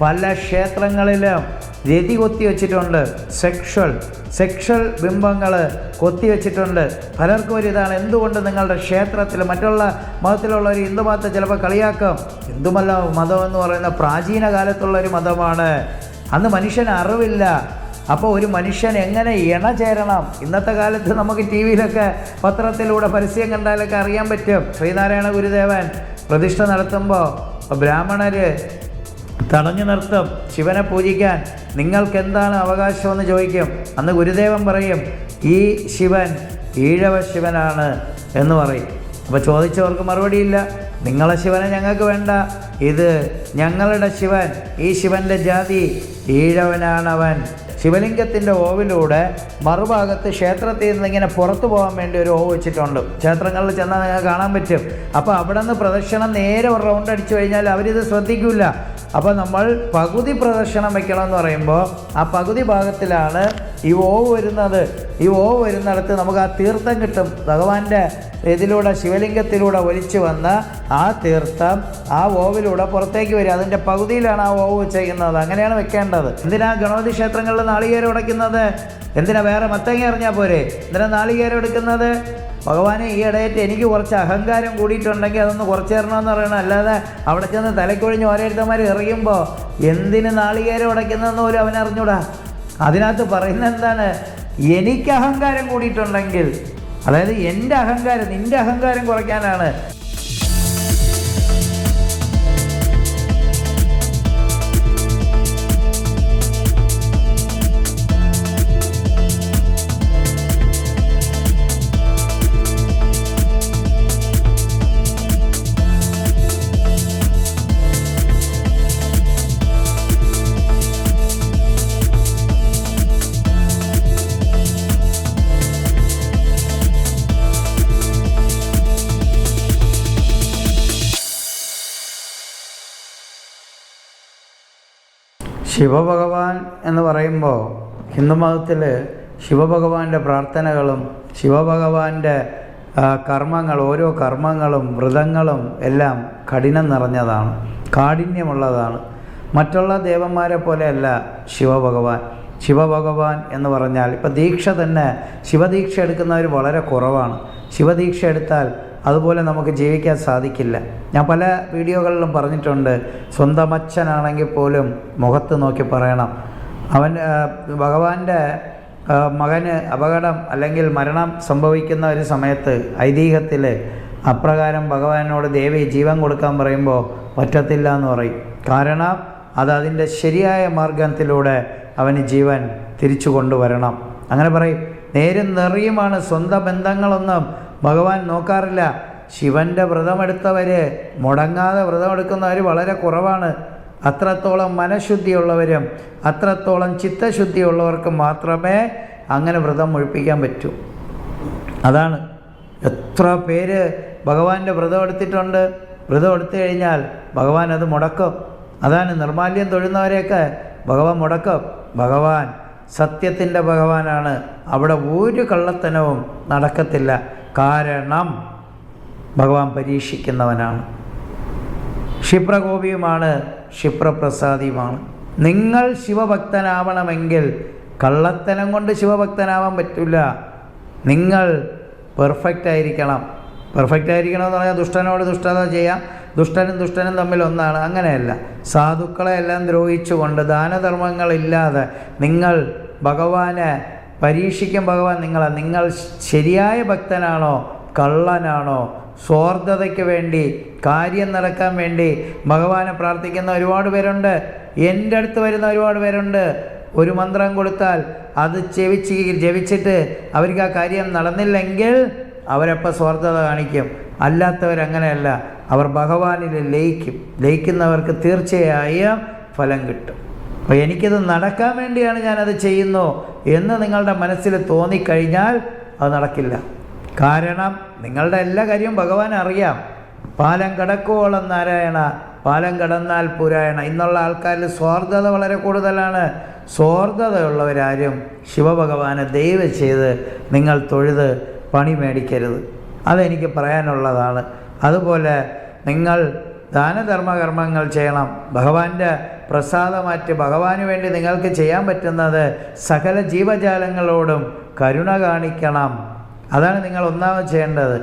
പല ക്ഷേത്രങ്ങളിലും രതി കൊത്തി വെച്ചിട്ടുണ്ട്. സെക്ഷൽ സെക്ഷൽ ബിംബങ്ങൾ കൊത്തിവെച്ചിട്ടുണ്ട് പലർക്കും ഒരു ഇതാണ്. എന്തുകൊണ്ട് നിങ്ങളുടെ ക്ഷേത്രത്തിൽ മറ്റുള്ള മതത്തിലുള്ള ഒരു ഹിന്ദു മതത്തെ ചിലപ്പോൾ കളിയാക്കും? ഹിന്ദുമല്ല മതം എന്ന് പറയുന്ന പ്രാചീന കാലത്തുള്ള ഒരു മതമാണ്. അന്ന് മനുഷ്യന് അറിവില്ല. അപ്പോൾ ഒരു മനുഷ്യൻ എങ്ങനെ ഇണ ചേരണം ഇന്നത്തെ കാലത്ത് നമുക്ക് ടി വിയിലൊക്കെ പത്രത്തിലൂടെ പരസ്യം കണ്ടാലൊക്കെ അറിയാൻ പറ്റും. ശ്രീനാരായണ ഗുരുദേവൻ പ്രതിഷ്ഠ നടത്തുമ്പോൾ ബ്രാഹ്മണർ തടഞ്ഞു നിർത്തും. ശിവനെ പൂജിക്കാൻ നിങ്ങൾക്ക് എന്താണ് അവകാശമെന്ന് ചോദിക്കും. അന്ന് ഗുരുദേവൻ പറയും ഈ ശിവൻ ഈഴവ ശിവനാണ് എന്ന് പറയും. അപ്പോൾ ചോദിച്ചവർക്ക് മറുപടിയില്ല. നിങ്ങളെ ശിവനെ ഞങ്ങൾക്ക് വേണ്ട. ഇത് ഞങ്ങളുടെ ശിവൻ ഈ ശിവന്റെ ജാതി ഈഴവനാണവൻ. ശിവലിംഗത്തിന്റെ ഓവിലൂടെ മറുഭാഗത്ത് ക്ഷേത്രത്തിൽ നിന്ന് ഇങ്ങനെ പുറത്തു പോകാൻ വേണ്ടി ഒരു ഓവ് വെച്ചിട്ടുണ്ട്. ക്ഷേത്രങ്ങളിൽ ചെന്നാൽ നിങ്ങൾക്ക് കാണാൻ പറ്റും. അപ്പോൾ അവിടെ നിന്ന് പ്രദക്ഷിണം നേരെ ഒരു റൗണ്ട് അടിച്ചു കഴിഞ്ഞാൽ അവരിത് ശ്രദ്ധിക്കില്ല അപ്പോൾ നമ്മൾ പകുതി പ്രദർശനം വെക്കണമെന്ന് പറയുമ്പോൾ ആ പകുതി ഭാഗത്തിലാണ് ഈ ഓവ് വരുന്നത്. ഈ ഓവ് വരുന്നിടത്ത് നമുക്ക് ആ തീർത്ഥം കിട്ടും. ഭഗവാന്റെ ഇതിലൂടെ ശിവലിംഗത്തിലൂടെ ഒലിച്ചു വന്ന ആ തീർത്ഥം ആ ഓവിലൂടെ പുറത്തേക്ക് വരും. അതിന്റെ പകുതിയിലാണ് ആ ഓവ് ചെയ്യുന്നത് അങ്ങനെയാണ് വെക്കേണ്ടത്. എന്തിനാ ഗണപതി ക്ഷേത്രങ്ങളിൽ നാളികേരം ഉടയ്ക്കുന്നത്? എന്തിനാ വേറെ മത്തങ്ങ അറിഞ്ഞാൽ പോരെ? എന്തിനാ നാളികേരം എടുക്കുന്നത്? ഭഗവാനെ ഈ ഇടയായിട്ട് എനിക്ക് കുറച്ച് അഹങ്കാരം കൂടിയിട്ടുണ്ടെങ്കിൽ അതൊന്ന് കുറച്ച് തരണമെന്ന് പറയണം. അല്ലാതെ അവിടെ ചെന്ന് തലക്കൊഴിഞ്ഞ് ഓരോരുത്തന്മാർ എറിയുമ്പോൾ എന്തിന് നാളികേരം ഉടയ്ക്കുന്നതെന്ന് പോലും അവനറിഞ്ഞൂടാ അതിനകത്ത് പറയുന്നത് എന്താണ്? എനിക്ക് അഹങ്കാരം കൂടിയിട്ടുണ്ടെങ്കിൽ അതായത് എന്റെ അഹങ്കാരം നിന്റെ അഹങ്കാരം കുറയ്ക്കാനാണ്. ശിവഭഗവാൻ എന്ന് പറയുമ്പോൾ ഹിന്ദുമതത്തിൽ ശിവഭഗവാന്റെ പ്രാർത്ഥനകളും ശിവഭഗവാന്റെ കർമ്മങ്ങൾ ഓരോ കർമ്മങ്ങളും വ്രതങ്ങളും എല്ലാം കഠിനം നിറഞ്ഞതാണ് കാഠിന്യമുള്ളതാണ്. മറ്റുള്ള ദേവന്മാരെ പോലെയല്ല ശിവഭഗവാൻ. ശിവഭഗവാൻ എന്ന് പറഞ്ഞാൽ ഇപ്പം ദീക്ഷ തന്നെ ശിവദീക്ഷ എടുക്കുന്നവർ വളരെ കുറവാണ്. ശിവദീക്ഷ എടുത്താൽ അതുപോലെ നമുക്ക് ജീവിക്കാൻ സാധിക്കില്ല. ഞാൻ പല വീഡിയോകളിലും പറഞ്ഞിട്ടുണ്ട് സ്വന്തം അച്ഛനാണെങ്കിൽ പോലും മുഖത്ത് നോക്കി പറയണം. അവൻ ഭഗവാന്റെ മകന് അപകടം അല്ലെങ്കിൽ മരണം സംഭവിക്കുന്ന ഒരു സമയത്ത് ഐതിഹ്യത്തിൽ അപ്രകാരം ഭഗവാനോട് ദേവി ജീവൻ കൊടുക്കാൻ പറയുമ്പോൾ പറ്റത്തില്ല എന്ന് പറയും. കാരണം അത് അതിന്റെ ശരിയായ മാർഗത്തിലൂടെ അവന് ജീവൻ തിരിച്ചു കൊണ്ടുവരണം. അങ്ങനെ പറയും. നേരും നിറയുമാണ് സ്വന്തം ബന്ധങ്ങളൊന്നും ഭഗവാൻ നോക്കാറില്ല. ശിവന്റെ വ്രതമെടുത്തവർ മുടങ്ങാതെ വ്രതമെടുക്കുന്നവർ വളരെ കുറവാണ്. അത്രത്തോളം മനഃശുദ്ധിയുള്ളവരും അത്രത്തോളം ചിത്തശുദ്ധിയുള്ളവർക്കും മാത്രമേ അങ്ങനെ വ്രതം മുഴിപ്പിക്കാൻ പറ്റൂ. അതാണ്. എത്ര പേര് ഭഗവാന്റെ വ്രതം എടുത്തിട്ടുണ്ട്. വ്രതം എടുത്തു കഴിഞ്ഞാൽ ഭഗവാൻ അത് മുടക്കും. അതാണ് നിർമാല്യം തൊഴുന്നവരെയൊക്കെ ഭഗവാൻ മുടക്കും. ഭഗവാൻ സത്യത്തിന്റെ ഭഗവാനാണ്. അവിടെ ഒരു കള്ളത്തനവും നടക്കത്തില്ല. കാരണം ഭഗവാൻ പരീക്ഷിക്കുന്നവനാണ്. ക്ഷിപ്രകോപിയുമാണ് ക്ഷിപ്രപ്രസാദിയുമാണ്. നിങ്ങൾ ശിവഭക്തനാവണമെങ്കിൽ കള്ളത്തനം കൊണ്ട് ശിവഭക്തനാവാൻ പറ്റില്ല. നിങ്ങൾ പെർഫെക്റ്റ് ആയിരിക്കണം. പെർഫെക്റ്റ് ആയിരിക്കണമെന്ന് പറഞ്ഞാൽ ദുഷ്ടനോട് ദുഷ്ടത ചെയ്യാം. ദുഷ്ടനും ദുഷ്ടനും തമ്മിൽ ഒന്നാണ്. അങ്ങനെയല്ല. സാധുക്കളെ എല്ലാം ദ്രോഹിച്ചുകൊണ്ട് ദാനധർമ്മങ്ങളില്ലാതെ നിങ്ങൾ ഭഗവാനെ പരീക്ഷിക്കും ഭഗവാൻ നിങ്ങളെ. നിങ്ങൾ ശരിയായ ഭക്തനാണോ? കള്ളനാണോ? സ്വാർത്ഥതയ്ക്ക് വേണ്ടി കാര്യം നടക്കാൻ വേണ്ടി ഭഗവാനെ പ്രാർത്ഥിക്കുന്ന ഒരുപാട് പേരുണ്ട്. എന്റെ അടുത്ത് വരുന്ന ഒരുപാട് പേരുണ്ട്. ഒരു മന്ത്രം കൊടുത്താൽ അത് ചെവിച്ച് ജപിച്ചിട്ട് അവർക്ക് ആ കാര്യം നടന്നില്ലെങ്കിൽ അവരപ്പോൾ സ്വാർത്ഥത കാണിക്കും. അല്ലാത്തവരങ്ങനെയല്ല അവർ ഭഗവാനിൽ ലയിക്കും. ലയിക്കുന്നവർക്ക് തീർച്ചയായും ഫലം കിട്ടും. അപ്പോൾ എനിക്കിത് നടക്കാൻ വേണ്ടിയാണ് ഞാനത് ചെയ്യുന്നു എന്ന് നിങ്ങളുടെ മനസ്സിൽ തോന്നിക്കഴിഞ്ഞാൽ അത് നടക്കില്ല. കാരണം നിങ്ങളുടെ എല്ലാ കാര്യവും ഭഗവാൻ അറിയാം. പാലം കടക്കുവോളം നാരായണ പാലം കടന്നാൽ പുരായണ ഇന്നുള്ള ആൾക്കാരിൽ സ്വാർത്ഥത വളരെ കൂടുതലാണ്. സ്വാർത്ഥതയുള്ളവരാരും ശിവഭഗവാനെ ദയവ് ചെയ്ത് നിങ്ങൾ തൊഴുത് പണി മേടിക്കരുത്. അതെനിക്ക് പറയാനുള്ളതാണ്. അതുപോലെ നിങ്ങൾ ദാനധർമ്മകർമ്മങ്ങൾ ചെയ്യണം. ഭഗവാന്റെ പ്രസാദമാറ്റ് ഭഗവാന് വേണ്ടി നിങ്ങൾക്ക് ചെയ്യാൻ പറ്റുന്നത് സകല ജീവജാലങ്ങളോടും കരുണ കാണിക്കണം. അതാണ് നിങ്ങൾ ഒന്നാമത് ചെയ്യേണ്ടത്.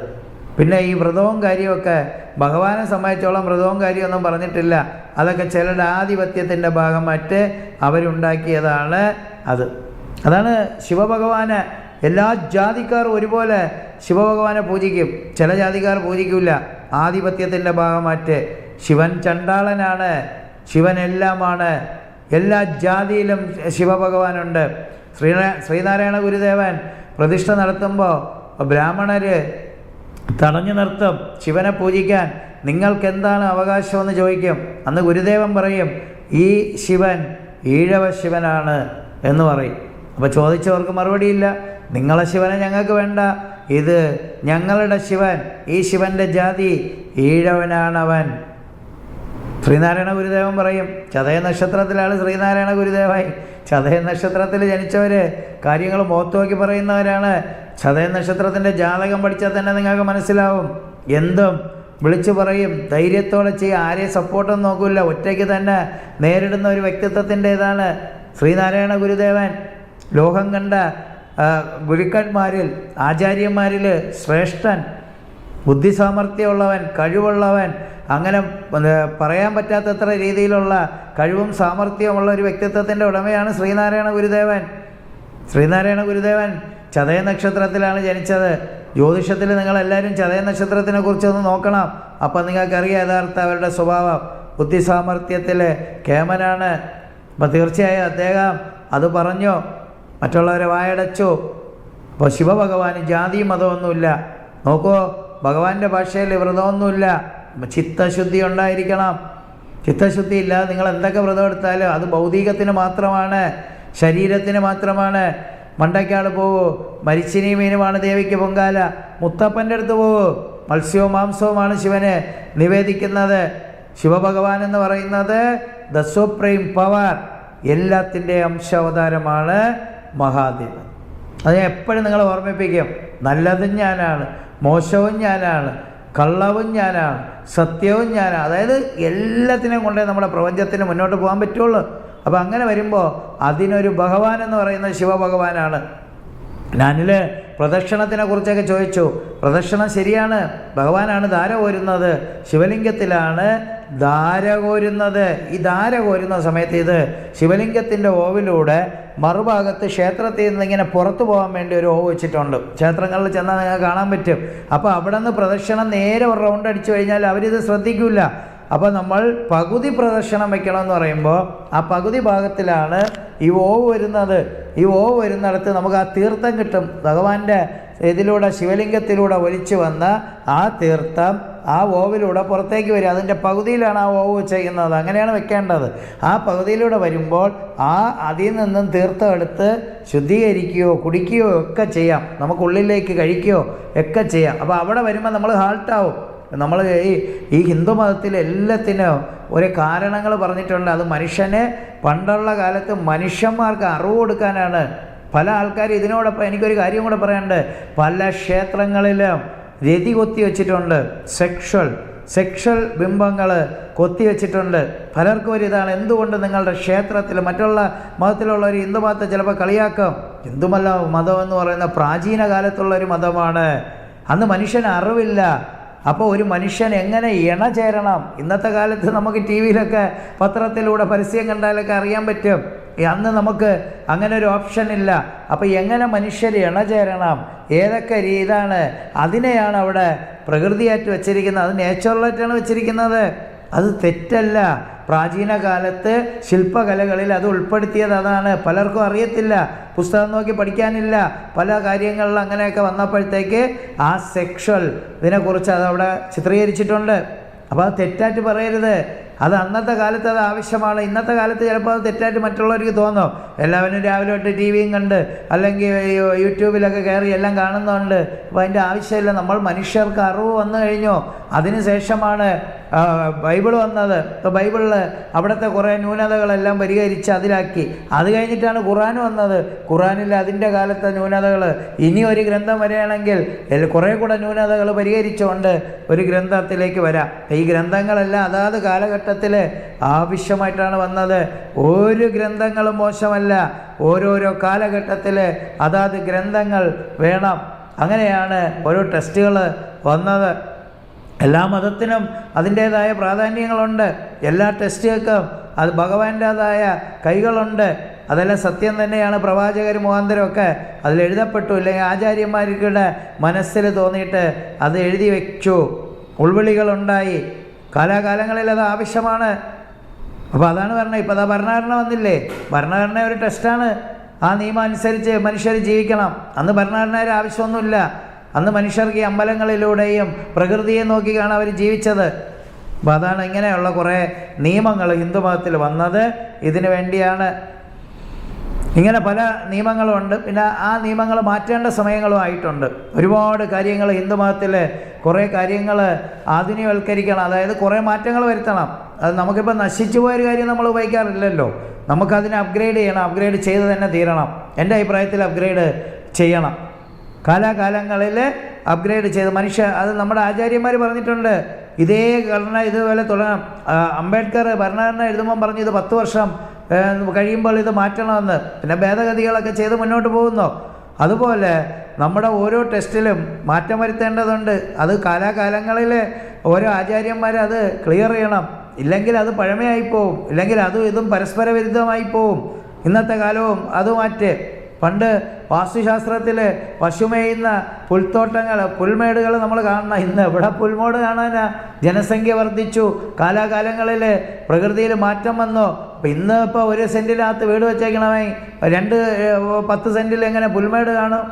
പിന്നെ ഈ വ്രതവും കാര്യമൊക്കെ ഭഗവാനെ സംബന്ധിച്ചോളം വ്രതവും കാര്യമൊന്നും പറഞ്ഞിട്ടില്ല. അതൊക്കെ ചിലരുടെ ആധിപത്യത്തിന്റെ ഭാഗമായിട്ട് അവരുണ്ടാക്കിയതാണ് അത്. അതാണ് ശിവഭഗവാന് എല്ലാ ജാതിക്കാരും ഒരുപോലെ ശിവഭഗവാനെ പൂജിക്കും. ചില ജാതിക്കാർ പൂജിക്കില്ല ആധിപത്യത്തിന്റെ ഭാഗമായിട്ട് ശിവൻ ചണ്ടാളനാണ്. ശിവൻ എല്ലാമാണ് എല്ലാ ജാതിയിലും ശിവഭഗവാനുണ്ട്. ശ്രീനാ ശ്രീനാരായണ ഗുരുദേവൻ പ്രതിഷ്ഠ നടത്തുമ്പോൾ ബ്രാഹ്മണർ തടഞ്ഞു നിർത്തും. ശിവനെ പൂജിക്കാൻ നിങ്ങൾക്ക് എന്താണ് അവകാശമെന്ന് ചോദിക്കും. അന്ന് ഗുരുദേവൻ പറയും ഈ ശിവൻ ഈഴവ ശിവനാണ് എന്ന് പറയും. അപ്പോൾ ചോദിച്ചവർക്ക് മറുപടിയില്ല. നിങ്ങളെ ശിവനെ ഞങ്ങൾക്ക് വേണ്ട. ഇത് ഞങ്ങളുടെ ശിവൻ ഈ ശിവന്റെ ജാതി ഈഴവനാണവൻ. ശ്രീനാരായണ ഗുരുദേവൻ പറയും ചതയ നക്ഷത്രത്തിലാണ് ശ്രീനാരായണ ഗുരുദേവായി ചതയ നക്ഷത്രത്തിൽ ജനിച്ചവർ കാര്യങ്ങൾ മുഖത്ത് നോക്കി പറയുന്നവരാണ്. ചതയ നക്ഷത്രത്തിന്റെ ജാതകം പഠിച്ചാൽ തന്നെ നിങ്ങൾക്ക് മനസ്സിലാവും. എന്തും വിളിച്ചു പറയും. ധൈര്യത്തോടെ ചെയ്യും ആരെയും സപ്പോർട്ടൊന്നും നോക്കില്ല ഒറ്റയ്ക്ക് തന്നെ നേരിടുന്ന ഒരു വ്യക്തിത്വത്തിന്റെതാണ് ശ്രീനാരായണ ഗുരുദേവൻ. ലോകം കണ്ട ഗുരുക്കന്മാരിൽ ആചാര്യന്മാരിൽ ശ്രേഷ്ഠൻ ബുദ്ധിസാമർഥ്യമുള്ളവൻ കഴിവുള്ളവൻ അങ്ങനെ പറയാൻ പറ്റാത്തത്ര രീതിയിലുള്ള കഴിവും സാമർഥ്യവുമുള്ള ഒരു വ്യക്തിത്വത്തിന്റെ ഉടമയാണ് ശ്രീനാരായണ ഗുരുദേവൻ. ശ്രീനാരായണ ഗുരുദേവൻ ചതയ നക്ഷത്രത്തിലാണ് ജനിച്ചത്. ജ്യോതിഷത്തിൽ നിങ്ങളെല്ലാവരും ചതയ നക്ഷത്രത്തിനെ കുറിച്ചൊന്ന് നോക്കണം. അപ്പം നിങ്ങൾക്കറിയാം യഥാർത്ഥ അവരുടെ സ്വഭാവം. ബുദ്ധിസാമർഥ്യത്തിൽ കേമനാണ്. അപ്പം തീർച്ചയായും അദ്ദേഹം അത് പറഞ്ഞു. മറ്റുള്ളവരെ വായടച്ചു. അപ്പോൾ ശിവഭഗവാന് ജാതി മതമൊന്നുമില്ല. നോക്കൂ ഭഗവാന്റെ ഭാഷയിൽ വ്രതമൊന്നുമില്ല. ചിത്തശുദ്ധി ഉണ്ടായിരിക്കണം. ചിത്തശുദ്ധി ഇല്ലാതെ നിങ്ങൾ എന്തൊക്കെ വ്രതം എടുത്താലും അത് ഭൗതികത്തിന് മാത്രമാണ് ശരീരത്തിന് മാത്രമാണ്. മണ്ടയ്ക്കാട് പോവൂ മരിച്ചിനി മീനുമാണ് ദേവിക്ക് പൊങ്കാല. മുത്തപ്പന്റെ അടുത്ത് പോവൂ മത്സ്യവും മാംസവുമാണ് ശിവനെ നിവേദിക്കുന്നത്. ശിവഭഗവാൻ എന്ന് പറയുന്നത് ദ സുപ്രീം പവർ എല്ലാത്തിന്റെ അംശാവതാരമാണ് മഹാദേവൻ. അത് എപ്പോഴും നിങ്ങളെ ഓർമ്മിപ്പിക്കും. നല്ലതും ഞാനാണ് മോശവും ഞാനാണ്. കള്ളവും ഞാനാണ് സത്യവും ഞാനാണ് അതായത് എല്ലാത്തിനെയും കൊണ്ടേ നമ്മുടെ പ്രപഞ്ചത്തിന് മുന്നോട്ട് പോകാൻ പറ്റുള്ളൂ. അപ്പോൾ അങ്ങനെ വരുമ്പോൾ അതിനൊരു ഭഗവാൻ എന്ന് പറയുന്നത് ശിവഭഗവാനാണ്. ഞാനിൽ പ്രദക്ഷിണത്തിനെ കുറിച്ചൊക്കെ ചോദിച്ചു. പ്രദക്ഷിണം ശരിയാണ്. ഭഗവാനാണ് ധാര പോരുന്നത് ശിവലിംഗത്തിലാണ് ധാര കോരുന്നത്. ഈ ധാര കോരുന്ന സമയത്ത് ഇത് ശിവലിംഗത്തിന്റെ ഓവിലൂടെ മറുഭാഗത്ത് ക്ഷേത്രത്തിൽ നിന്ന് ഇങ്ങനെ പുറത്തു പോകാൻ വേണ്ടി ഒരു ഓവ് വെച്ചിട്ടുണ്ട്. ക്ഷേത്രങ്ങളിൽ ചെന്നാൽ നിങ്ങൾക്ക് കാണാൻ പറ്റും. അപ്പോൾ അവിടെ നിന്ന് പ്രദക്ഷിണം നേരെ ഒരു റൗണ്ട് അടിച്ചു കഴിഞ്ഞാൽ അവരിത് ശ്രദ്ധിക്കില്ല അപ്പോൾ നമ്മൾ പകുതി പ്രദർശനം വെക്കണമെന്ന് പറയുമ്പോൾ ആ പകുതി ഭാഗത്തിലാണ് ഈ ഓവ് വരുന്നത്. ഈ ഓവ് വരുന്നിടത്ത് നമുക്ക് ആ തീർത്ഥം കിട്ടും. ഭഗവാന്റെ ഇതിലൂടെ ശിവലിംഗത്തിലൂടെ ഒലിച്ചു വന്ന ആ തീർത്ഥം ആ ഓവിലൂടെ പുറത്തേക്ക് വരും അതിന്റെ പകുതിയിലാണ് ആ ഓവ് ചെയ്യുന്നത്. അങ്ങനെയാണ് വെക്കേണ്ടത്. ആ പകുതിയിലൂടെ വരുമ്പോൾ ആ അതിൽ നിന്നും തീർത്തെടുത്ത് ശുദ്ധീകരിക്കുകയോ കുടിക്കുകയോ ഒക്കെ ചെയ്യാം. നമുക്കുള്ളിലേക്ക് കഴിക്കുകയോ ഒക്കെ ചെയ്യാം. അപ്പോൾ അവിടെ വരുമ്പോൾ നമ്മൾ ഹാൾട്ടാവും നമ്മൾ ഈ ഈ ഹിന്ദു മതത്തിൽ എല്ലാത്തിനും ഒരു കാരണങ്ങൾ പറഞ്ഞിട്ടുണ്ട്. അത് മനുഷ്യനെ പണ്ടുള്ള കാലത്ത് മനുഷ്യന്മാർക്ക് അറിവ് കൊടുക്കാനാണ്. പല ആൾക്കാർ ഇതിനോടൊപ്പം എനിക്കൊരു കാര്യം കൂടെ പറയാനുണ്ട്. പല ക്ഷേത്രങ്ങളിലും രതി കൊത്തി വെച്ചിട്ടുണ്ട്. സെക്ഷൽ സെക്ഷൽ ബിംബങ്ങൾ കൊത്തിവെച്ചിട്ടുണ്ട് പലർക്കും ഒരു ഇതാണ്. എന്തുകൊണ്ട് നിങ്ങളുടെ ക്ഷേത്രത്തിൽ മറ്റുള്ള മതത്തിലുള്ള ഒരു ഹിന്ദു മതത്തെ ചിലപ്പോൾ കളിയാക്കാം? ഹിന്ദുമല്ല മതം എന്ന് പറയുന്ന പ്രാചീന കാലത്തുള്ള ഒരു മതമാണ്. അന്ന് മനുഷ്യന് അറിവില്ല. അപ്പോൾ ഒരു മനുഷ്യൻ എങ്ങനെ ഇണ ചേരണം ഇന്നത്തെ കാലത്ത് നമുക്ക് ടി വിയിലൊക്കെ പത്രത്തിലൂടെ പരസ്യം കണ്ടാലൊക്കെ അറിയാൻ പറ്റും. അന്ന് നമുക്ക് അങ്ങനെ ഒരു ഓപ്ഷൻ ഇല്ല. അപ്പോൾ എങ്ങനെ മനുഷ്യർ ഇണചേരണം? ഏതൊക്കെ രീതിയാണ് അതിനെയാണ് അവിടെ പ്രകൃതിയായിട്ട് വെച്ചിരിക്കുന്നത്. അത് നേച്ചുറലായിട്ടാണ് വെച്ചിരിക്കുന്നത്. അത് തെറ്റല്ല. പ്രാചീന കാലത്ത് ശില്പകലകളിൽ അത് ഉൾപ്പെടുത്തിയത് അതാണ്. പലർക്കും അറിയത്തില്ല. പുസ്തകം നോക്കി പഠിക്കാനില്ല. പല കാര്യങ്ങളിൽ അങ്ങനെയൊക്കെ വന്നപ്പോഴത്തേക്ക് ആ സെക്ഷൽ ഇതിനെക്കുറിച്ച് അതവിടെ ചിത്രീകരിച്ചിട്ടുണ്ട്. അപ്പോൾ അത് തെറ്റായിട്ട് പറയരുത്. അത് അന്നത്തെ കാലത്ത് അത് ആവശ്യമാണ്. ഇന്നത്തെ കാലത്ത് ചിലപ്പോൾ അത് തെറ്റായിട്ട് മറ്റുള്ളവർക്ക് തോന്നും. എല്ലാവരും രാവിലെ തൊട്ട് ടി വിയും കണ്ട് അല്ലെങ്കിൽ യൂട്യൂബിലൊക്കെ കയറി എല്ലാം കാണുന്നുണ്ട് അപ്പോൾ അതിന്റെ ആവശ്യമില്ല. നമ്മൾ മനുഷ്യർക്ക് അറിവ് വന്നു കഴിഞ്ഞു? അതിന് ശേഷമാണ് ബൈബിൾ വന്നത്. ഇപ്പോൾ ബൈബിളിൽ അവിടുത്തെ കുറേ ന്യൂനതകളെല്ലാം പരിഹരിച്ച് അതിലാക്കി. അത് കഴിഞ്ഞിട്ടാണ് ഖുറാൻ വന്നത്. ഖുറാനിൽ അതിന്റെ കാലത്തെ ന്യൂനതകൾ. ഇനി ഒരു ഗ്രന്ഥം വരികയാണെങ്കിൽ കുറേ കൂടെ ന്യൂനതകൾ പരിഹരിച്ചുകൊണ്ട് ഒരു ഗ്രന്ഥത്തിലേക്ക് വരാം. ഈ ഗ്രന്ഥങ്ങളെല്ലാം അതാത് കാലഘട്ടം കാലഘട്ടത്തിൽ ആവശ്യമായിട്ടാണ് വന്നത്. ഒരു ഗ്രന്ഥങ്ങളും മോശമല്ല. ഓരോരോ കാലഘട്ടത്തിൽ അതാത് ഗ്രന്ഥങ്ങൾ വേണം. അങ്ങനെയാണ് ഓരോ ടെസ്റ്റുകൾ വന്നത്. എല്ലാ മതത്തിനും അതിന്റേതായ പ്രാധാന്യങ്ങളുണ്ട്. എല്ലാ ടെസ്റ്റുകൾക്കും അത് ഭഗവാന്റേതായ കൈകളുണ്ട്. അതെല്ലാം സത്യം തന്നെയാണ്. പ്രവാചകർ മുഖാന്തരമൊക്കെ അതിൽ എഴുതപ്പെട്ടു. അല്ലെങ്കിൽ ആചാര്യന്മാരുടെ മനസ്സിൽ തോന്നിയിട്ട് അത് എഴുതി വെച്ചു. ഉൾവിളികളുണ്ടായി. കാലാകാലങ്ങളിൽ അത് ആവശ്യമാണ്. അപ്പോൾ അതാണ് പറഞ്ഞത്. ഇപ്പോൾ അതാ ഭരണഘടന വന്നില്ലേ? ഭരണഘടന ഒരു ടെസ്റ്റാണ്. ആ നിയമം അനുസരിച്ച് മനുഷ്യർ ജീവിക്കണം. അന്ന് ഭരണഘടനയുടെ ആവശ്യമൊന്നുമില്ല. അന്ന് മനുഷ്യർക്ക് ഈ അമ്പലങ്ങളിലൂടെയും പ്രകൃതിയെ നോക്കിയാണ് അവർ ജീവിച്ചത്. അപ്പോൾ അതാണ് ഇങ്ങനെയുള്ള കുറേ നിയമങ്ങൾ ഹിന്ദു മതത്തിൽ വന്നത്. ഇതിനു വേണ്ടിയാണ് ഇങ്ങനെ പല നിയമങ്ങളുമുണ്ട് പിന്നെ ആ നിയമങ്ങൾ മാറ്റേണ്ട സമയങ്ങളും ആയിട്ടുണ്ട്. ഒരുപാട് കാര്യങ്ങൾ ഹിന്ദുമതത്തിൽ കുറേ കാര്യങ്ങൾ ആധുനികവൽക്കരിക്കണം. അതായത് കുറേ മാറ്റങ്ങൾ വരുത്തണം. അത് നമുക്കിപ്പോൾ നശിച്ചു പോയൊരു കാര്യം നമ്മൾ ഉപയോഗിക്കാറില്ലല്ലോ. നമുക്കതിനെ അപ്ഗ്രേഡ് ചെയ്യണം. അപ്ഗ്രേഡ് ചെയ്ത് തന്നെ തീരണം. എന്റെ അഭിപ്രായത്തിൽ അപ്ഗ്രേഡ് ചെയ്യണം. കാലാകാലങ്ങളിൽ അപ്ഗ്രേഡ് ചെയ്ത് മനുഷ്യ അത് നമ്മുടെ ആചാര്യന്മാർ പറഞ്ഞിട്ടുണ്ട്. ഇതേ ഘടന ഇതുപോലെ തുടരണം. അംബേദ്കർ ഭരണഘടന എഴുതുമ്പം പറഞ്ഞു ഇത് പത്ത് വർഷം കഴിയുമ്പോൾ ഇത് മാറ്റണമെന്ന്. പിന്നെ ഭേദഗതികളൊക്കെ ചെയ്ത് മുന്നോട്ട് പോകുന്നു. അതുപോലെ നമ്മുടെ ഓരോ ടെസ്റ്റിലും മാറ്റം വരുത്തേണ്ടതുണ്ട്. അത് കാലാകാലങ്ങളിൽ ഓരോ ആചാര്യന്മാർ അത് ക്ലിയർ ചെയ്യണം. ഇല്ലെങ്കിൽ അത് പഴമയായി പോവും ഇല്ലെങ്കിൽ അതും ഇതും പരസ്പര വിരുദ്ധമായി പോവും ഇന്നത്തെ കാലവും അത് മാറ്റ്. പണ്ട് വാസ്തുശാസ്ത്രത്തിൽ പശുമേയുന്ന പുൽത്തോട്ടങ്ങൾ പുൽമേടുകൾ നമ്മൾ കാണണം ഇന്ന് ഇവിടെ പുൽമേട് കാണാനാ? ജനസംഖ്യ വർദ്ധിച്ചു. കാലാകാലങ്ങളിൽ പ്രകൃതിയിൽ മാറ്റം വന്നു. അപ്പം ഇന്ന് ഇപ്പോൾ ഒരു സെന്റിനകത്ത് വീട് വെച്ചേക്കണമേ രണ്ട് പത്ത് സെന്റിൽ എങ്ങനെ പുൽമേട് കാണും?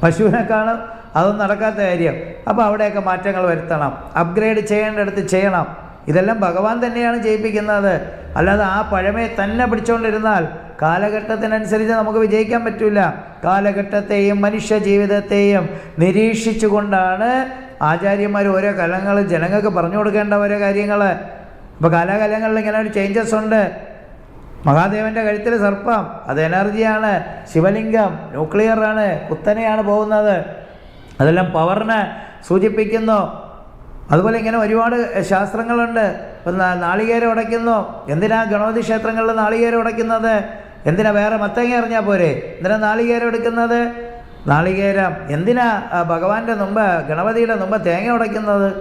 പശുവിനെ കാണും? അതൊന്നും നടക്കാത്ത കാര്യം. അപ്പോൾ അവിടെയൊക്കെ മാറ്റങ്ങൾ വരുത്തണം. അപ്ഗ്രേഡ് ചെയ്യേണ്ടടുത്ത് ചെയ്യണം. ഇതെല്ലാം ഭഗവാൻ തന്നെയാണ് ചെയ്യിപ്പിക്കുന്നത്. അല്ലാതെ ആ പഴമയെ തന്നെ പിടിച്ചുകൊണ്ടിരുന്നാൽ കാലഘട്ടത്തിനനുസരിച്ച് നമുക്ക് വിജയിക്കാൻ പറ്റില്ല കാലഘട്ടത്തെയും മനുഷ്യ ജീവിതത്തെയും നിരീക്ഷിച്ചുകൊണ്ടാണ് ആചാര്യന്മാർ ഓരോ കലങ്ങൾ ജനങ്ങൾക്ക് പറഞ്ഞു കൊടുക്കേണ്ട ഓരോ കാര്യങ്ങൾ. ഇപ്പോൾ കാലാകാലങ്ങളിൽ ഇങ്ങനെ ഒരു ചേഞ്ചസ് ഉണ്ട്. മഹാദേവന്റെ കഴുത്തിൽ സർപ്പം അത് എനർജിയാണ്. ശിവലിംഗം ന്യൂക്ലിയറാണ് കുത്തനെയാണ് പോകുന്നത്. അതെല്ലാം പവറിനെ സൂചിപ്പിക്കുന്നു. അതുപോലെ ഇങ്ങനെ ഒരുപാട് ശാസ്ത്രങ്ങളുണ്ട്. ഇപ്പം നാളികേരം ഉടയ്ക്കുന്നു. എന്തിനാ ഗണപതി ക്ഷേത്രങ്ങളിൽ നാളികേരം ഉടയ്ക്കുന്നത്? എന്തിനാ വേറെ മത്തങ്ങ അറിഞ്ഞാൽ പോരെ? എന്തിനാ നാളികേരം എടുക്കുന്നത്? നാളികേരം എന്തിനാ ഭഗവാന്റെ മുമ്പ് ഗണപതിയുടെ മുമ്പ് തേങ്ങ ഉടയ്ക്കുന്നത്?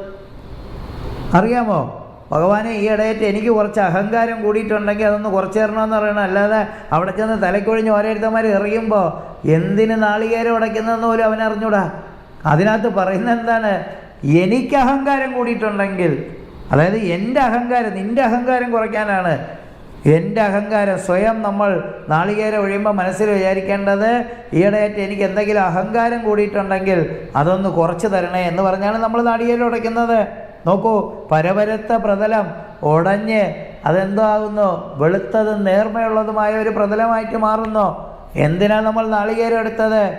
അറിയാമോ? ഭഗവാനെ ഈ ഇടയായിട്ട് എനിക്ക് കുറച്ച് അഹങ്കാരം കൂടിയിട്ടുണ്ടെങ്കിൽ അതൊന്ന് കുറച്ച് തരണമെന്ന് പറയണം. അല്ലാതെ അവിടെ ചെന്ന് തലക്കൊഴിഞ്ഞ് ഓരോരുത്തന്മാർ എറിയുമ്പോൾ എന്തിന് നാളികേരം ഉടയ്ക്കുന്നതെന്ന് പോലും അവൻ അറിഞ്ഞൂടാ. അതിനകത്ത് പറയുന്നത് എന്താണ്? എനിക്ക് അഹങ്കാരം കൂടിയിട്ടുണ്ടെങ്കിൽ അതായത് എന്റെ അഹങ്കാരം നിന്റെ അഹങ്കാരം കുറയ്ക്കാനാണ്. എന്റെ അഹങ്കാരം സ്വയം നമ്മൾ നാളികേരം ഒഴിയുമ്പോൾ മനസ്സിൽ വിചാരിക്കേണ്ടത് ഈയിടെയായിട്ട് എനിക്ക് എന്തെങ്കിലും അഹങ്കാരം കൂടിയിട്ടുണ്ടെങ്കിൽ അതൊന്ന് കുറച്ച് തരണേ എന്ന് പറഞ്ഞാണ് നമ്മൾ നാളികേരം ഉടയ്ക്കുന്നത്. നോക്കൂ പരപരത്ത പ്രതലം ഉടഞ്ഞ് അതെന്തോ ആകുന്നു വെളുത്തതും നേർമയുള്ളതുമായ ഒരു പ്രതലമായിട്ട് മാറുന്നു. എന്തിനാ നമ്മൾ നാളികേരം എടുത്തത്?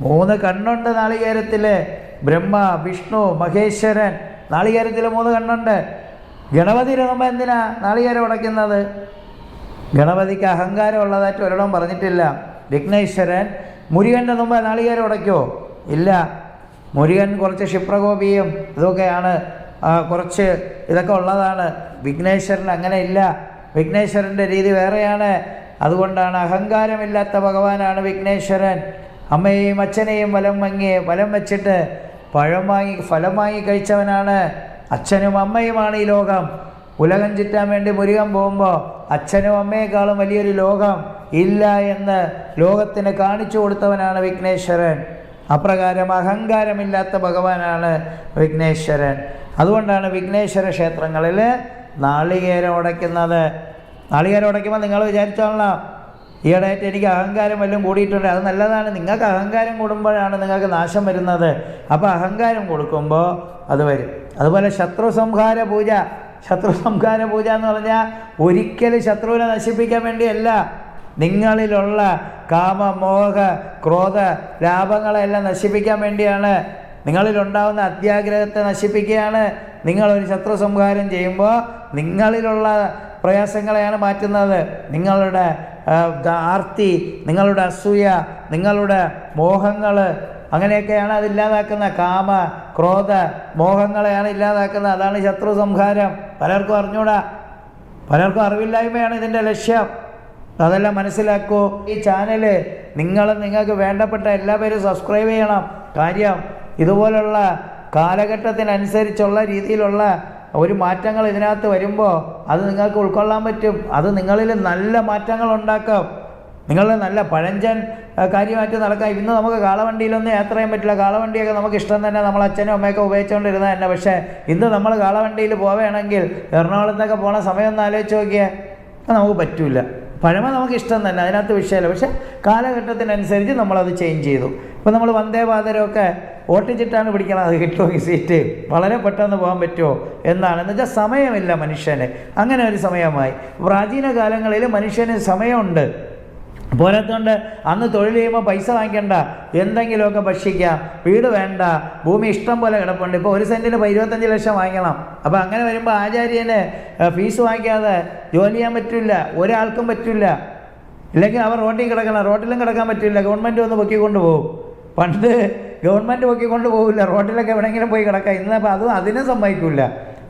മൂന്ന് കണ്ണുണ്ട് നാളികേരത്തിൽ ബ്രഹ്മ വിഷ്ണു മഹേശ്വരൻ. നാളികേരത്തിൽ മൂന്ന് കണ്ണുണ്ട്. ഗണപതിയിൽ നമ്മൾ എന്തിനാ നാളികേരം ഉടയ്ക്കുന്നത്? ഗണപതിക്ക് അഹങ്കാരം ഉള്ളതായിട്ട് ഒരിടം പറഞ്ഞിട്ടില്ല. വിഘ്നേശ്വരൻ മുരുകന്റെ മുമ്പ് നാളികേരം ഉടയ്ക്കുമോ ഇല്ല. മുരുകൻ കുറച്ച് ക്ഷിപ്രകോപിയും ഇതൊക്കെയാണ് കുറച്ച് ഇതൊക്കെ ഉള്ളതാണ്. വിഘ്നേശ്വരൻ അങ്ങനെ ഇല്ല. വിഘ്നേശ്വരന്റെ രീതി വേറെയാണ്. അതുകൊണ്ടാണ് അഹങ്കാരമില്ലാത്ത ഭഗവാനാണ് വിഘ്നേശ്വരൻ. അമ്മയെയും അച്ഛനെയും വലം വാങ്ങി വലം വെച്ചിട്ട് പഴം വാങ്ങി ഫലം വാങ്ങി കഴിച്ചവനാണ്. അച്ഛനും അമ്മയുമാണ് ഈ ലോകം. ഉലകം ചുറ്റാൻ വേണ്ടി മുരുകൻ പോകുമ്പോൾ അച്ഛനും അമ്മയെക്കാളും വലിയൊരു ലോകം ഇല്ല എന്ന് ലോകത്തിന് കാണിച്ചു കൊടുത്തവനാണ് വിഘ്നേശ്വരൻ. അപ്രകാരം അഹങ്കാരമില്ലാത്ത ഭഗവാനാണ് വിഘ്നേശ്വരൻ. അതുകൊണ്ടാണ് വിഘ്നേശ്വര ക്ഷേത്രങ്ങളിൽ നാളികേരം ഉടയ്ക്കുന്നത്. നാളികേരം ഉടയ്ക്കുമ്പോൾ നിങ്ങൾ വിചാരിച്ചോളാം ഈയിടെയായിട്ട് എനിക്ക് അഹങ്കാരം വല്ലതും കൂടിയിട്ടുണ്ട്. അത് നല്ലതാണ്. നിങ്ങൾക്ക് അഹങ്കാരം കൂടുമ്പോഴാണ് നിങ്ങൾക്ക് നാശം വരുന്നത്. അപ്പോൾ അഹങ്കാരം കൊടുക്കുമ്പോൾ അത് വരും. അതുപോലെ ശത്രു സംഹാര പൂജ. ശത്രു സംഹാര പൂജ എന്ന് പറഞ്ഞാൽ ഒരിക്കലും ശത്രുവിനെ നശിപ്പിക്കാൻ വേണ്ടിയല്ല. നിങ്ങളിലുള്ള കാമ മോഹ ക്രോധ ലാഭങ്ങളെല്ലാം നശിപ്പിക്കാൻ വേണ്ടിയാണ് നിങ്ങളിലുണ്ടാവുന്ന അത്യാഗ്രഹത്തെ നശിപ്പിക്കുകയാണ്. നിങ്ങളൊരു ശത്രു സംഹാരം ചെയ്യുമ്പോൾ നിങ്ങളിലുള്ള പ്രയാസങ്ങളെയാണ് മാറ്റുന്നത്. നിങ്ങളുടെ ആർത്തി നിങ്ങളുടെ അസൂയ നിങ്ങളുടെ മോഹങ്ങൾ അങ്ങനെയൊക്കെയാണ് അത് ഇല്ലാതാക്കുന്ന കാമ ക്രോധ മോഹങ്ങളെയാണ് ഇല്ലാതാക്കുന്നത്. അതാണ് ശത്രു സംഹാരം പലർക്കും അറിഞ്ഞൂടാ. പലർക്കും അറിവില്ലായ്മയാണ് ഇതിന്റെ ലക്ഷ്യം. അതെല്ലാം മനസ്സിലാക്കൂ. ഈ ചാനൽ നിങ്ങൾ നിങ്ങൾക്ക് വേണ്ടപ്പെട്ട എല്ലാവരും സബ്സ്ക്രൈബ് ചെയ്യണം. കാര്യം ഇതുപോലുള്ള കാലഘട്ടത്തിനനുസരിച്ചുള്ള രീതിയിലുള്ള ഒരു മാറ്റങ്ങൾ ഇതിനകത്ത് വരുമ്പോൾ അത് നിങ്ങൾക്ക് ഉൾക്കൊള്ളാൻ പറ്റും. അത് നിങ്ങളിൽ നല്ല മാറ്റങ്ങൾ ഉണ്ടാക്കും. നിങ്ങൾ നല്ല പഴഞ്ചൻ കാര്യമായിട്ട് നടക്കാം. ഇന്ന് നമുക്ക് കാളവണ്ടിയിലൊന്നും യാത്ര ചെയ്യാൻ പറ്റില്ല. കാളവണ്ടിയൊക്കെ നമുക്ക് ഇഷ്ടം തന്നെ നമ്മൾ അച്ഛനും അമ്മയൊക്കെ ഉപയോഗിച്ചുകൊണ്ടിരുന്നത് തന്നെ. പക്ഷേ ഇന്ന് നമ്മൾ കാളവണ്ടിയിൽ പോവുകയാണെങ്കിൽ എറണാകുളത്തൊക്കെ പോണ സമയം ഒന്ന് ആലോചിച്ച് നോക്കിയാൽ നമുക്ക് പറ്റില്ല പഴമ നമുക്ക് ഇഷ്ടം തന്നെ അതിനകത്ത് വിഷയമല്ല. പക്ഷേ കാലഘട്ടത്തിനനുസരിച്ച് നമ്മളത് ചേഞ്ച് ചെയ്തു. ഇപ്പോൾ നമ്മൾ വന്ദേ ഭാരതമൊക്കെ ഓട്ടിച്ചിട്ടാണ് പിടിക്കണം അത് കിട്ടുമോ ഈ സീറ്റ് വളരെ പെട്ടെന്ന് പോകാൻ പറ്റുമോ? എന്നാണ്. എന്ന് വെച്ചാൽ സമയമില്ല മനുഷ്യന്. അങ്ങനെ ഒരു സമയമായി. പ്രാചീന കാലങ്ങളിൽ മനുഷ്യന് സമയമുണ്ട്. പോരാത്തോണ്ട് അന്ന് തൊഴിൽ ചെയ്യുമ്പോൾ പൈസ വാങ്ങിക്കണ്ട. എന്തെങ്കിലുമൊക്കെ ഭക്ഷിക്കാം. വീട് വേണ്ട. ഭൂമി ഇഷ്ടം പോലെ കിടപ്പുണ്ട്. ഇപ്പോൾ ഒരു സെന്റിന് ഇരുപത്തഞ്ച് ലക്ഷം വാങ്ങിക്കണം. അപ്പോൾ അങ്ങനെ വരുമ്പോൾ ആചാര്യന് ഫീസ് വാങ്ങിക്കാതെ ജോലി ചെയ്യാൻ പറ്റില്ല. ഒരാൾക്കും പറ്റില്ല. ഇല്ലെങ്കിൽ അവർ റോട്ടിൽ കിടക്കണം. റോട്ടിലും കിടക്കാൻ പറ്റില്ല. ഗവൺമെന്റ് വന്ന് പൊക്കിക്കൊണ്ട് പോകും. പണ്ട് ഗവൺമെന്റ് പൊക്കിക്കൊണ്ട് പോകില്ല റോഡിലൊക്കെ എവിടെയെങ്കിലും പോയി കിടക്കാം. ഇന്ന് അപ്പോൾ അതും അതിനും സമ്മതിക്കില്ല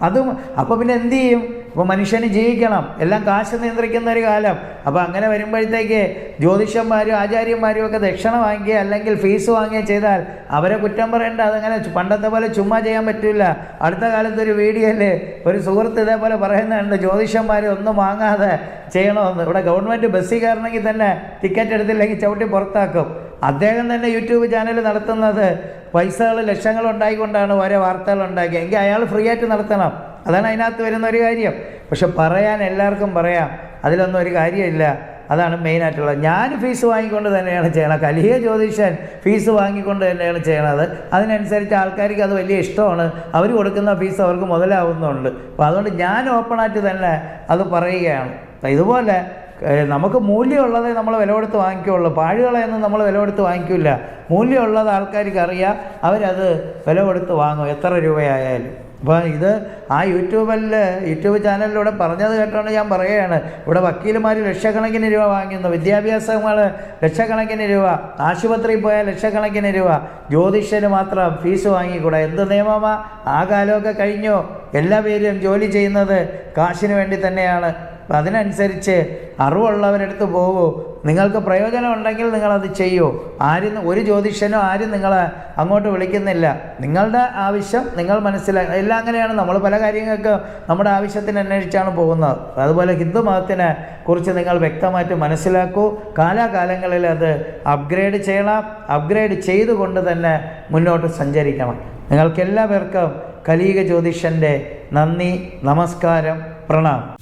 അതും അപ്പോൾ പിന്നെ എന്ത് ചെയ്യും? അപ്പോൾ മനുഷ്യന് ജീവിക്കണം. എല്ലാം കാശ് നിയന്ത്രിക്കുന്ന ഒരു കാലം. അപ്പോൾ അങ്ങനെ വരുമ്പോഴത്തേക്ക് ജ്യോതിഷന്മാരും ആചാര്യന്മാരും ഒക്കെ ദക്ഷിണ വാങ്ങിക്കുക അല്ലെങ്കിൽ ഫീസ് വാങ്ങുക ചെയ്താൽ അവരെ കുറ്റം പറയേണ്ട. അതങ്ങനെ പണ്ടത്തെ പോലെ ചുമ്മാ ചെയ്യാൻ പറ്റില്ല. അടുത്ത കാലത്ത് ഒരു വീഡിയോയിൽ ഒരു സുഹൃത്ത് ഇതേപോലെ പറയുന്നുണ്ട് ജ്യോതിഷന്മാർ ഒന്നും വാങ്ങാതെ ചെയ്യണമെന്ന്. ഇവിടെ ഗവൺമെന്റ് ബസ്സിൽ കയറണമെങ്കിൽ തന്നെ ടിക്കറ്റ് എടുത്തില്ലെങ്കിൽ ചവിട്ടി പുറത്താക്കും. അദ്ദേഹം തന്നെ യൂട്യൂബ് ചാനൽ നടത്തുന്നത് പൈസകൾ ലക്ഷങ്ങൾ ഉണ്ടായിക്കൊണ്ടാണ് ഓരോ വാർത്തകൾ ഉണ്ടാക്കിയത് എങ്കിൽ അയാൾ ഫ്രീ ആയിട്ട് നടത്തണം. അതാണ് അതിനകത്ത് വരുന്ന ഒരു കാര്യം. പക്ഷെ പറയാൻ എല്ലാവർക്കും പറയാം. അതിലൊന്നും ഒരു കാര്യമില്ല. അതാണ് മെയിനായിട്ടുള്ളത് ഞാൻ ഫീസ് വാങ്ങിക്കൊണ്ട് തന്നെയാണ് ചെയ്യണത്. കലിയ ജ്യോതിഷൻ ഫീസ് വാങ്ങിക്കൊണ്ട് തന്നെയാണ് ചെയ്യണത്. അതിനനുസരിച്ച് ആൾക്കാർക്ക് അത് വലിയ ഇഷ്ടമാണ്. അവർ കൊടുക്കുന്ന ഫീസ് അവർക്ക് മുതലാവുന്നുണ്ട്. അപ്പോൾ അതുകൊണ്ട് ഞാൻ ഓപ്പണായിട്ട് തന്നെ അത് പറയുകയാണ്. ഇതുപോലെ നമുക്ക് മൂല്യമുള്ളതേ നമ്മൾ വില കൊടുത്ത് വാങ്ങിക്കുള്ളൂ പാഴുകളെയൊന്നും നമ്മൾ വില കൊടുത്ത് വാങ്ങിക്കില്ല മൂല്യമുള്ളത് ആൾക്കാർക്ക് അറിയാം അവരത് വില കൊടുത്ത് വാങ്ങും. എത്ര രൂപയായാലും. അപ്പോൾ ഇത് ആ യൂട്യൂബിൽ യൂട്യൂബ് ചാനലിലൂടെ പറഞ്ഞത് കേട്ടോണ്ട് ഞാൻ പറയുകയാണ്. ഇവിടെ വക്കീലുമാർ ലക്ഷക്കണക്കിന് രൂപ വാങ്ങുന്നു വിദ്യാഭ്യാസങ്ങൾ ലക്ഷക്കണക്കിന് രൂപ. ആശുപത്രിയിൽ പോയാൽ ലക്ഷക്കണക്കിന് രൂപ. ജ്യോതിഷന് മാത്രം ഫീസ് വാങ്ങിക്കൂടാ. എന്ത് നിയമമാ? ആ കാലമൊക്കെ കഴിഞ്ഞു. എല്ലാ പേരും ജോലി ചെയ്യുന്നത് കാശിന് വേണ്ടി തന്നെയാണ്. അപ്പം അതിനനുസരിച്ച് അറിവുള്ളവരെടുത്ത് പോകൂ. നിങ്ങൾക്ക് പ്രയോജനം ഉണ്ടെങ്കിൽ നിങ്ങളത് ചെയ്യൂ. ആരും ഒരു ജ്യോതിഷനോ ആരും നിങ്ങളെ അങ്ങോട്ട് വിളിക്കുന്നില്ല. നിങ്ങളുടെ ആവശ്യം നിങ്ങൾ മനസ്സിലാക്കുക എല്ലാം അങ്ങനെയാണ്. നമ്മൾ പല കാര്യങ്ങൾക്ക് നമ്മുടെ ആവശ്യത്തിന് അന്വേഷിച്ചാണ് പോകുന്നത്. അതുപോലെ ഹിന്ദു മതത്തിനെ കുറിച്ച് നിങ്ങൾ വ്യക്തമായിട്ട് മനസ്സിലാക്കൂ. കാലാകാലങ്ങളിൽ അത് അപ്ഗ്രേഡ് ചെയ്യണം. അപ്ഗ്രേഡ് ചെയ്തുകൊണ്ട് തന്നെ മുന്നോട്ട് സഞ്ചരിക്കണം. നിങ്ങൾക്ക് എല്ലാവർക്കും കലീക ജ്യോതിഷന്റെ നന്ദി നമസ്കാരം പ്രണാം